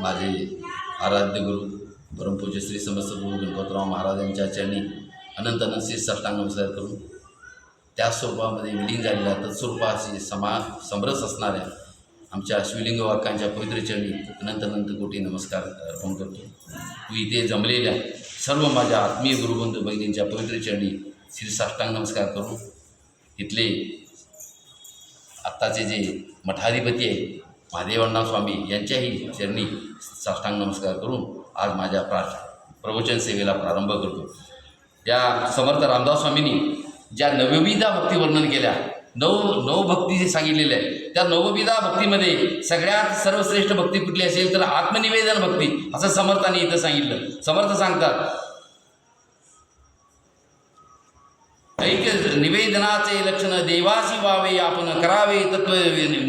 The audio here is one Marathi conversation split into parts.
माझे आराध्य गुरु परमपूज्य श्री समस्त गुरु गणपतराव महाराज यांच्या चरणी अनंत अनंत श्री साष्टांग नमस्कार करून त्या स्वरूपामध्ये विलीन झालेल्या तत्स्वरूपाशी समा समरस असणाऱ्या आमच्या अश्विलिंग वाक्यांच्या पवित्र चरणी अनंत अनंत कोटी नमस्कार अर्पण करतो. तू इथे जमलेल्या सर्व माझ्या आत्मीय गुरुबंधू भगिनींच्या पवित्र चरणी श्री साष्टांग नमस्कार करून इथले आत्ताचे जे मठाधिपती आहे महादेवांना स्वामी यांच्याही चरणी साष्टांग नमस्कार करून आज माझ्या प्रा प्रवचन सेवेला प्रारंभ करतो. त्या समर्थ रामदास स्वामींनी ज्या नवविधा भक्ती वर्णन केल्या नव नवभक्ती जे सांगितलेल्या आहे त्या नवविधा भक्तीमध्ये सगळ्यात सर्वश्रेष्ठ भक्ती कुठली असेल तर आत्मनिवेदन भक्ती असं समर्थांनी इथं सांगितलं. समर्थ सांगतात ऐक निवेदनाचे लक्षण देवाशी व्हावे आपण करावे तत्व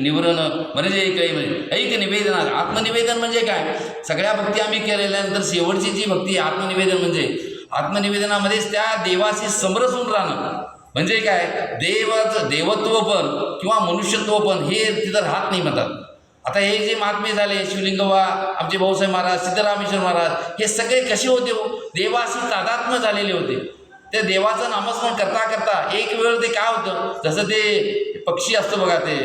निवरण म्हणजे काही म्हणजे? ऐक निवेदना आत्मनिवेदन म्हणजे काय? सगळ्या भक्ती आम्ही केलेल्यानंतर शेवटची जी भक्ती आत्मनिवेदन म्हणजे? आत्मनिवेदनामध्येच त्या देवाशी समरसून राहणं. म्हणजे काय? देवाचं देवत्व पण किंवा मनुष्यत्व पण हे तिथं राहत नाही म्हणतात. आता हे जे महात्मे झाले शिवलिंगवा आमचे भाऊसाहेब महाराज सिद्धरामेश्वर महाराज हे सगळे कसे होते हो? देवाशी तादात्म्य झालेले होते. त्या देवाचं नामस्मरण करता करता एक वेळ ते काय होतं? जसं ते पक्षी असतं बघा ते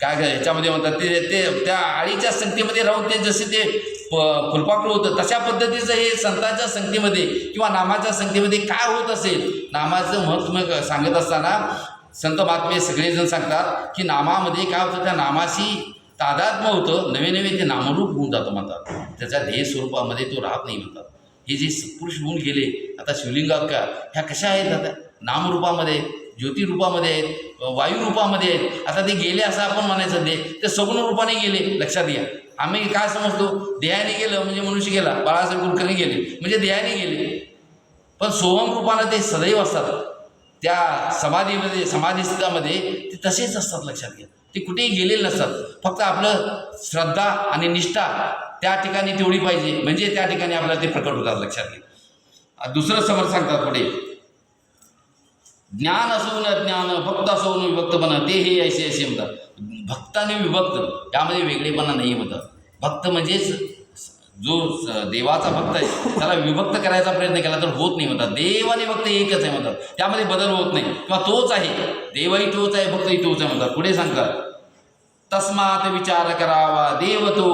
काय काय ह्याच्यामध्ये म्हणतात ते ते त्या आळीच्या संगतीमध्ये राहून ते जसे ते प फुलपाखरू होतं तशा पद्धतीचं हे संतांच्या संगतीमध्ये किंवा नामाच्या संगतीमध्ये काय होत असेल? नामाचं महत्त्व सांगत असताना संत महात्मे सगळेजण सांगतात की नामामध्ये काय होतं? त्या नामाशी तादात्म्य होतं नवे नवे ते नामरूप होऊन जातं म्हणतात. त्याच्या ध्येय स्वरूपामध्ये तो राहत नाही म्हणतात. हे जे सत्पुरुष होऊन गेले आता शिवलिंगाका ह्या कशा आहेत आता? नामरूपामध्ये ज्योतिरूपामध्ये आहेत वायुरूपामध्ये आहेत. आता ते गेले असं आपण म्हणायचं दे ते सगुण रूपाने गेले लक्षात घ्या. आम्ही काय समजतो? देहाने गेलं म्हणजे मनुष्य गेला बाळासाहेब कुलकर्णी गेले म्हणजे देहाने गेले. पण सोहम रूपानं ते सदैव असतात. त्या समाधीमध्ये समाधीस्थामध्ये ते तसेच असतात लक्षात घ्या. ते कुठेही गेलेले नसतात. फक्त आपलं श्रद्धा आणि निष्ठा त्या ठिकाणी तेवढी पाहिजे. म्हणजे त्या ठिकाणी आपल्याला ते प्रकट होतात लक्षात घे दुसरं समर सांगतात पुढे. ज्ञान असून ज्ञान भक्त असून विभक्तपणा ते हे ऐसे असे म्हणतात. भक्त आणि विभक्त यामध्ये वेगळेपणा नाही म्हणतात. भक्त म्हणजेच जो देवाचा भक्त आहे त्याला विभक्त करायचा प्रयत्न केला तर होत नाही म्हणतात. देव आणि भक्त एकच आहे म्हणतात. त्यामध्ये बदल होत नाही. किंवा तोच आहे. देवही तोच आहे भक्तही तोच आहे म्हणतात. पुढे सांगतात. तस्मात विचार करावा. देव तो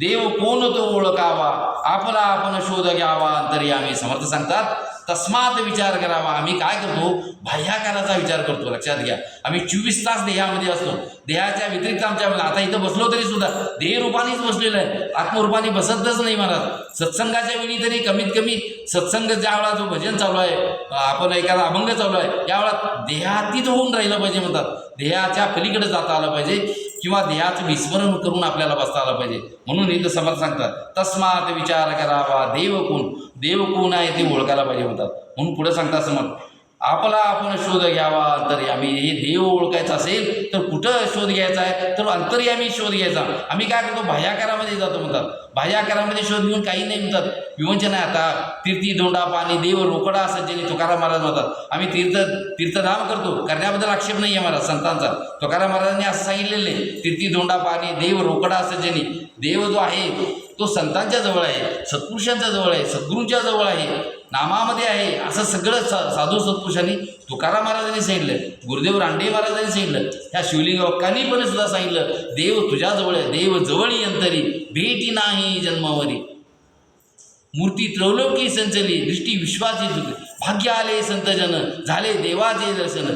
देव कोण तो ओळखावा? आपला आपण शोध घ्यावा. तरी आम्ही समर्थ सांगतात तस्मात विचार करावा. आम्ही काय करतो? बाह्याकाराचा विचार करतो. लक्षात घ्या. आम्ही चोवीस तास देहामध्ये असतो. देहाच्या व्यतिरिक्त आमच्या आता इथं बसलो तरी सुद्धा देह रूपानेच बसलेलं आहे. आत्मरूपाने बसतच नाही महाराज. सत्संगाच्या वेळी तरी कमीत कमी सत्संग ज्या वेळा जो भजन चालू आहे आपण एखादा अभंग चालू आहे या वेळा देहातीत होऊन राहिलं पाहिजे म्हणतात. देहाच्या पलीकडे जाता आलं पाहिजे. किंवा देहाचं विस्मरण करून आपल्याला बसता आलं पाहिजे. म्हणून इथं समर्थ सांगतात तस्मात विचार करावा देव कोण देव कोण आहे ते ओळखायला पाहिजे म्हणतात. म्हणून पुढे सांगतात समर्थ आपला आपण शोध घ्यावा. तरी आम्ही हे देव ओळखायचा असेल तर कुठं शोध घ्यायचा आहे? तर अंतर्यामी शोध घ्यायचा. आम्ही काय करतो? भायाकारामध्ये जातो म्हणतात. भायाकारामध्ये शोध घेऊन काही नाही म्हणतात. विवंचन आहे आता. तीर्थी दोंडा पाणी देव रोकडा सज्जनी तुकाराम महाराज म्हणतात. आम्ही तीर्थ तीर्थधाम करतो. करण्याबद्दल आक्षेप नाही आहे महाराज संतांचा. तुकाराम महाराजांनी असं सांगितलेलं आहे. तीर्थी दोंडा पाणी देव रोकडा सज्जनी देव जो आहे तो संतांच्या जवळ आहे सत्पुरुषांच्या जवळ आहे सद्गुरूंच्या जवळ आहे. नामामध्ये आहे. असं सगळं सा साधू सत्पुरुषांनी तुकाराम महाराजांनी सांगितलं गुरुदेव रांडे महाराजांनी सांगितलं ह्या शिवलिंग अक्कांनी पण सुद्धा सांगितलं देव तुझ्याजवळ आहे देव जवळी अंतरी भेटी नाही जन्मावरी मूर्ती त्रौलोकी संचली दृष्टी विश्वाची झुकली भाग्य आले संतजन झाले देवाचे दर्शन.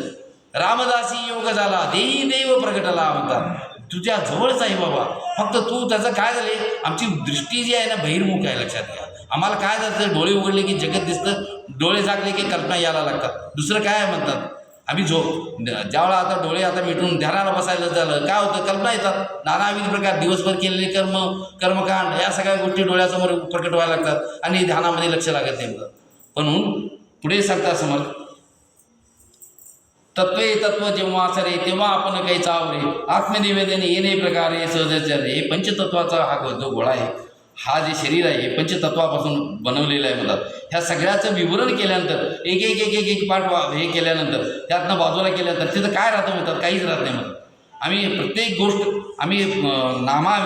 रामदासी योग झाला देही देव प्रगटला म्हणतात. तुझ्या जवळच आहे बाबा. फक्त तू त्याचं काय झाले आमची दृष्टी जी आहे ना बहिर्मुख आहे लक्षात घ्या. आम्हाला काय जातं डोळे उघडले की जगत दिसतं डोळे जागले की कल्पना यायला लागतात. दुसरं काय आहे म्हणतात? आम्ही झोप ज्यावेळा आता डोळे आता मिटून ध्यानाला बसायला झालं काय होतं? कल्पना येतात. नानाविध प्रकार दिवसभर केलेले कर्म कर्मकांड या सगळ्या गोष्टी डोळ्यासमोर प्रकट व्हायला लागतात आणि ध्यानामध्ये लक्ष लागत नाही म्हणतात. पण म्हणून पुढे सांगता समोर तत्वे तत्व जेव्हा सरे तेव्हा आपण काही चावरे आत्मनिवेदन येणे प्रकारे सहजचर हे पंचतत्वाचा हा जो गोळा आहे हा जे शरीर आहे हे पंचतत्वापासून बनवलेलं आहे म्हणतात ह्या सगळ्याचं विवरण केल्यानंतर एक एक एक एक एक पाठ वा- हे केल्यानंतर त्यातनं बाजूला केल्यानंतर तिथं काय राहतं म्हणतात काहीच राहत नाही म्हणतात आम्ही प्रत्येक गोष्ट आम्ही नामा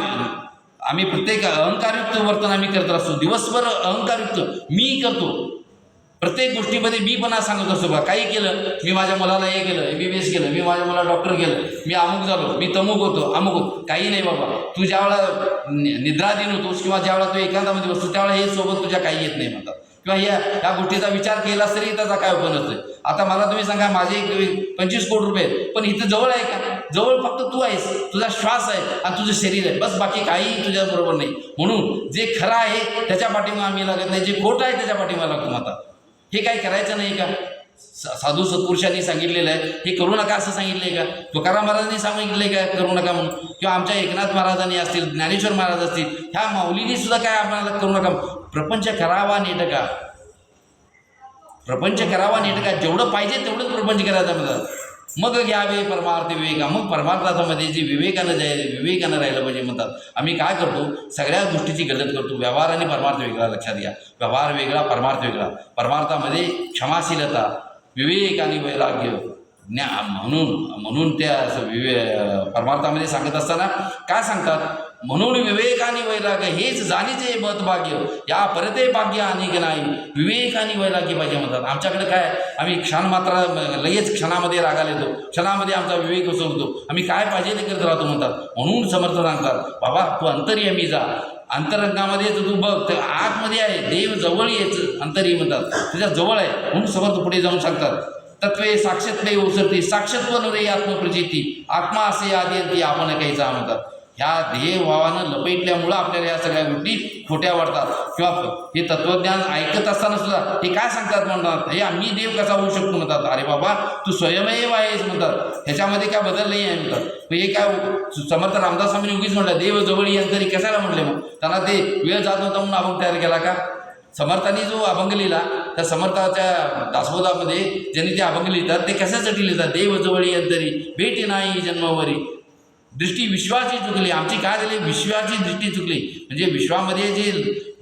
आम्ही प्रत्येक अहंकारयुक्त वर्तन आम्ही करत असतो दिवसभर अहंकारयुक्त मी करतो. प्रत्येक गोष्टीमध्ये मी पण आज सांगत असतो बा काही केलं मी माझ्या मुलाला हे केलं एम बी बी एस केलं मी माझ्या मुलाला डॉक्टर केलं मी अमुक झालो मी तमुक होतो अमुक होतो. काही नाही बाबा. तू ज्यावेळेला निद्राधीन होतोस किंवा ज्यावेळेला तू एकांतामध्ये बसतो त्यावेळेला हे सोबत तुझ्या काही येत नाही म्हणतात. किंवा या या गोष्टीचा विचार केलास तरी त्याचा काय उपयोग नसतोय. आता मला तुम्ही सांगा माझे एक पंचवीस कोटी रुपये आहेत. पण इथं जवळ आहे का? जवळ फक्त तू आहेस तुझा श्वास आहे आणि तुझं शरीर आहे. बस बाकी काही तुझ्या बरोबर नाही. म्हणून जे खरं आहे त्याच्या पाठीमा आम्ही लागत नाही. जे खोटं आहे त्याच्या पाठीमा लागतो आता हे काही करायचं नाही का? सा- साधू सत्पुरुषांनी सांगितलेलं आहे. हे करू नका असं सांगितलंय का? तुकाराम महाराजांनी सांगितलंय का करू नका म्हणून? किंवा आमच्या एकनाथ महाराजांनी असतील ज्ञानेश्वर महाराज असतील ह्या माऊलींनी सुद्धा काय आम्हाला करू नका प्रपंच करावा नीट का प्रपंच करावा नीट का जेवढं पाहिजे तेवढंच प्रपंच करायचा म्हणतात. मग घ्यावे परमार्थ विवेका. मग परमार्थामध्ये जे विवेकानं जाय विवेकानं राहिलं पाहिजे म्हणतात. आम्ही काय करतो? सगळ्या गोष्टीची गलत करतो. व्यवहार आणि परमार्थ वेगळा लक्षात घ्या. व्यवहार वेगळा परमार्थ वेगळा. परमार्थामध्ये क्षमाशीलता विवेक आणि वैराग्य. ज्ञा म्हणून म्हणून त्या असं विवे परमार्थामध्ये सांगत असताना काय सांगतात? म्हणून विवेक आणि वैराग्य हेच जाणीचे मत भाग्य. या परते भाग्य आणि नाही विवेक आणि वैराग्य पाहिजे म्हणतात. आमच्याकडे काय आम्ही क्षण मात्र लगेच क्षणामध्ये रागाला येतो. क्षणामध्ये आमचा विवेक उसवतो आम्ही काय पाहिजे ते करत राहतो म्हणतात. म्हणून समर्थ सांगतात बाबा तू अंतर्यमी जा. अंतरंगामध्ये तर तू बघ तर आतमध्ये आहे. देव जवळ येच अंतरी म्हणतात. त्याच्याजवळ आहे. म्हणून समर्थ पुढे जाऊन सांगतात तत्वे साक्षत्वे ओसरती. साक्षत्व रे आत्मप्रचिती. आत्मा असे आधी आपण काहीचा म्हणतात. ह्या ध्येय भावानं लपेटल्यामुळं आपल्याला या सगळ्या गोष्टी खोट्या वाटतात. किंवा हे तत्वज्ञान ऐकत असताना सुद्धा हे काय सांगतात म्हणतात? हे आम्ही देव कसा होऊ शकतो म्हणतात. अरे बाबा तू स्वयमेव आहेस म्हणतात. ह्याच्यामध्ये काय बदल नाही आहे म्हणतात. मग हे काय समर्थ रामदास स्वामींनी उगीच म्हटलं देव जवळ येईल तरी कशाला म्हटले मग? त्यांना ते वेळ जात नव्हता म्हणून अभंग तयार केला का? समर्थांनी जो अभंग लिहिला त्या समर्थाच्या दासबोधामध्ये ज्यांनी ते अभंग लिहितात ते कशासाठी लिहितात? देव जवळ येईल तरी नाही जन्मावरी. दृष्टी विश्वाची चुकली आमची काय झाली? विश्वाची दृष्टी चुकली. म्हणजे विश्वामध्ये जे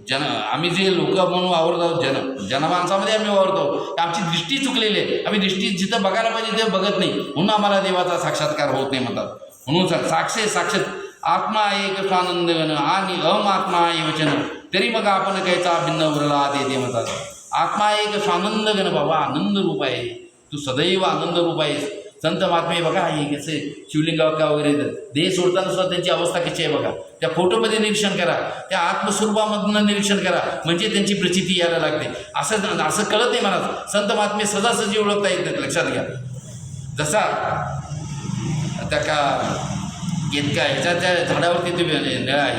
जन आम्ही जे लोक म्हणून वावरतो जन जनमानसामध्ये आम्ही वावरतो आमची दृष्टी चुकलेली आहे. आम्ही दृष्टी जिथं बघायला पाहिजे ते बघत नाही. म्हणून आम्हाला देवाचा साक्षात्कार होत नाही म्हणतात. म्हणून सर साक्षे साक्षात आत्मा एक स्वानंद गण आणि अम आत्मा हे वचन. तरी मग आपण कायचा भिन्न उरला ते ते म्हणतात. आत्मा एक स्वानंद गण बाबा आनंद रूप आहे. तू सदैव आनंद रूप आहेस. संत महात्मे बघा हे कसे शिवलिंगावर का वगैरे देह सोडताना सुद्धा त्यांची अवस्था कशी आहे बघा. त्या फोटोमध्ये निरीक्षण करा त्या आत्मस्वरूपामधनं निरीक्षण करा म्हणजे त्यांची प्रचिती यायला लागते. असं असं कळत नाही मला संत महात्मे सहजासहजी ओळखता येत नाहीत लक्षात घ्या. जसा त्या का इतका ह्याच्या त्या झाडावरती ते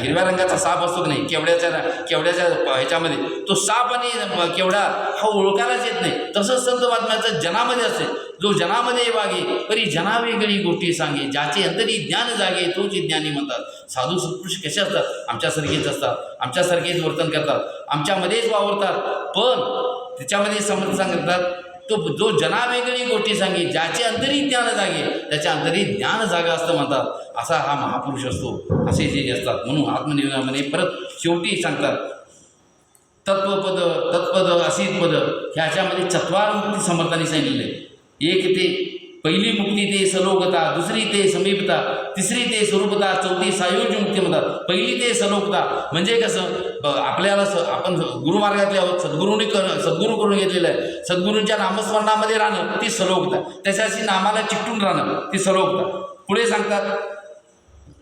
हिरव्या रंगाचा साप असतो की नाही केवड्याच्या केवड्याच्या ह्याच्यामध्ये तो साप आणि केवडा हा ओळखायलाच येत नाही. तसंच संत महात्म्याचं जनामध्ये असते जो जनामध्ये वागे परी जना वेगळी गोष्टी सांगे ज्याचे अंतरी ज्ञान जागे तोच ज्ञानी म्हणतात. साधू सत्पुरुष कसे असतात? आमच्यासारखेच असतात. आमच्यासारखेच वर्तन करतात. आमच्यामध्येच वावरतात. पण त्याच्यामध्ये समर्थ सांगतात तो जो जनावेगळी गोष्टी सांगे ज्याचे अंतरी ज्ञान जागे त्याच्या अंतरी ज्ञान जागा असतं म्हणतात. असा हा महापुरुष असतो. असे जे असतात. म्हणून आत्मनिर्णयामध्ये परत शेवटी सांगतात तत्वपद तत्पद असित पद ह्याच्यामध्ये चत्वार समर्थांनी सांगितलेले आहे. एक ते पहिली मुक्ती ते सलोकता दुसरी ते समीपता तिसरी ते स्वरूपता चौथी सायोज्य मुक्ती म्हणतात. पहिली ते सलोकता म्हणजे कसं? आपल्याला स आपण गुरुमार्गातले आहोत सद्गुरूंनी कर सद्गुरू करून घेतलेलं आहे. सद्गुरूंच्या नामस्मरणामध्ये राहणं ती सलोकता. त्याच्याशी नामाला चिकटून राहणं ती सलोकता. पुढे सांगतात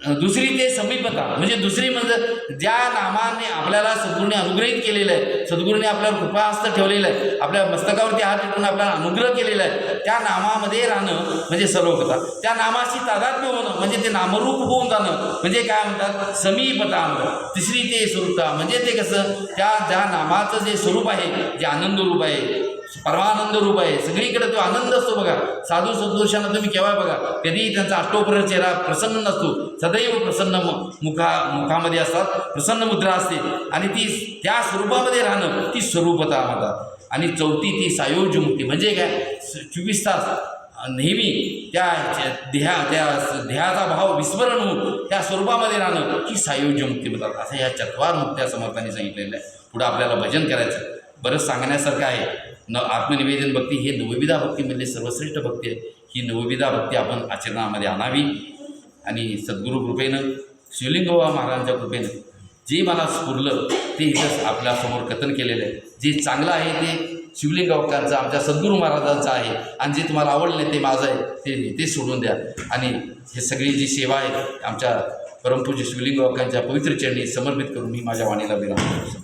दुसरी ते समीपता म्हणजे दुसरी म्हणजे ज्या नामाने आपल्याला सद्गुरूने अनुग्रहित केलेलं आहे सद्गुरूने आपल्यावर कृपाहस्त ठेवलेलं आहे आपल्या मस्तकावरती हात ठेवून आपल्याला अनुग्रह केलेला आहे त्या नामामध्ये राहणं म्हणजे सर्वकता त्या नामाशी तादात्म्य होणं म्हणजे ते नामरूप होऊन जाणं. म्हणजे काय म्हणतात? समीपता म्हणतात तिसरी ते स्वरूपता म्हणजे ते कसं? त्या ज्या नामाचं जे स्वरूप आहे जे आनंदरूप आहे परमानंद रूप आहे. सगळीकडे तो आनंद असतो बघा. साधू सद्पुरुषांना तुम्ही केव्हा बघा कधीही त्यांचा अष्टोपर चेहरा प्रसन्न नसतो. सदैव प्रसन्न मुखा मुखामध्ये असतात. प्रसन्न मुद्रा असते. आणि ती त्या स्वरूपामध्ये राहणं ती स्वरूपता म्हणतात. आणि चौथी ती सायोज्य मुक्ती. म्हणजे काय? स- चोवीस तास नेहमी त्या देहा त्या देहाचा भाव विस्मरण होऊन त्या स्वरूपामध्ये राहणं ही सायोज्य मुक्ती म्हणतात. असं या चत्वार मुक्त्या समर्थांनी सांगितलेलं आहे. पुढं आपल्याला भजन करायचं बरंच सांगण्यासारखं आहे. न आत्मनिवेदन भक्ती हे नवविधा भक्तीमधली सर्वश्रेष्ठ भक्ती आहे. ही नवविधा भक्ती आपण आचरणामध्ये आणावी. आणि सद्गुरू कृपेनं शिवलिंगोबा महाराजांच्या कृपेनं जे मला स्फुरलं ते इथंच आपल्यासमोर कथन केलेलं आहे. जे चांगलं आहे ते शिवलिंग शिवलिंगावकांचं आमच्या सद्गुरू महाराजांचं आहे. आणि जे तुम्हाला आवडलं ते माझं आहे ते ते सोडून द्या. आणि हे सगळी जी सेवा आहे आमच्या परमपूज्य शिवलिंगावकांच्या पवित्र चरणी समर्पित करून मी माझ्या वाणीला विराम